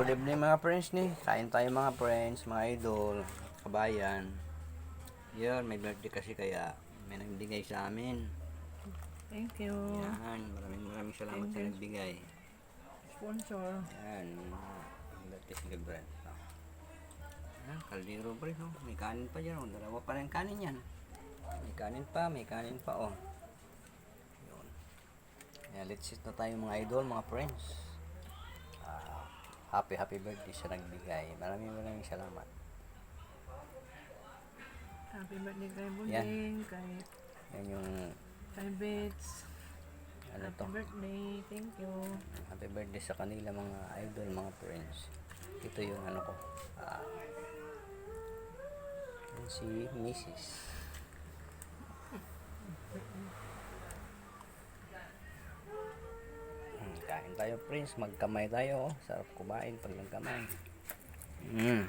good evening mga friends ni. Kain tayo mga friends, mga idol, kabayan. Yun, may birthday kasi kaya may nagbigay sa amin. Thank you. Yan, maraming maraming salamat sa nagbigay. Sponsor. Yan, birthday celebrant. Yan, kaldero pa rin, oh. May kanin pa dyan, oh. Dalawa pa rin kanin yan. May kanin pa, may kanin pa, oh. Yun. Yan, let's eat na tayo mga idol, mga friends. Happy, happy birthday sa nagbigay. Maraming maraming salamat. Happy birthday kay Buding, kay, Yan yung, kay Bits. ano Happy to, birthday. Thank you. happy birthday sa kanila mga idol, mga friends. Ito yung ano ko, yan si Mrs. Hmm, kain tayo friends, magkamay tayo. oh. Sarap kumain pag nagkamay. Mm.